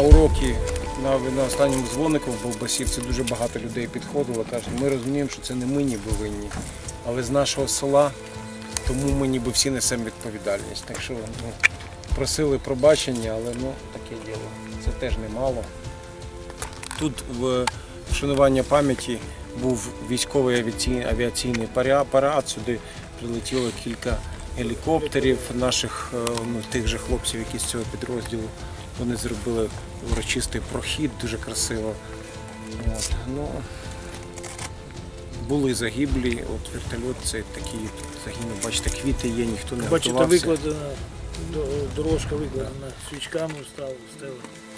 уроки на, на останньому дзвонику в Болбасівці дуже багато людей підходило. Кажуть, ми розуміємо, що це не ми ніби винні, але з нашого села, тому ми ніби всі несемо відповідальність. Так що ну, просили пробачення, але ну, таке діло. Це теж немало. Тут в вшанування пам'яті був військовий авіаційний, парад. Сюди прилетіло кілька гелікоптерів наших е, ну, тих же хлопців, які з цього підрозділу. Вони зробили урочистий прохід, дуже красиво. От, ну, були загиблі, от вертольот це такий загинув. Бачите, квіти є, ніхто не Бачите, готувався. викладена дорожка викладена свічками стала.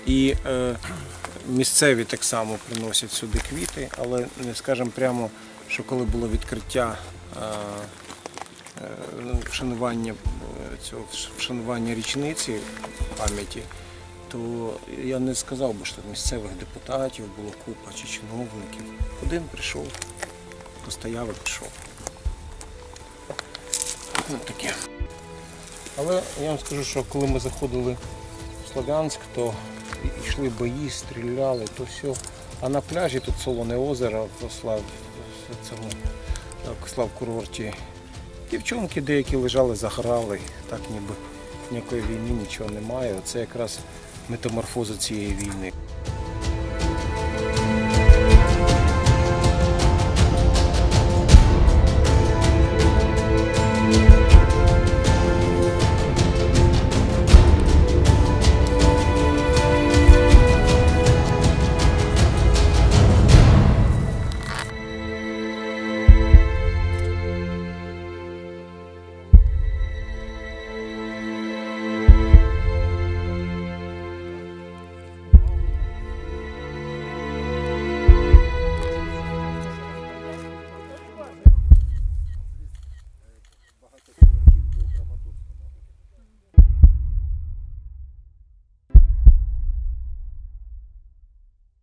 І е, місцеві так само приносять сюди квіти, але не скажемо прямо, що коли було відкриття е, е, ну, вшанування е, цього вшанування річниці пам'яті, то я не сказав би, що місцевих депутатів було купа чи чиновників. Один прийшов, постояв і пішов. Ну, таке. Але я вам скажу, що коли ми заходили в Слов'янськ, то йшли бої, стріляли, то все. А на пляжі тут солоне озеро в Слав, в Слав курорті. Дівчонки деякі лежали, заграли, так ніби ніякої війни нічого немає. Це якраз метаморфоза цієї війни.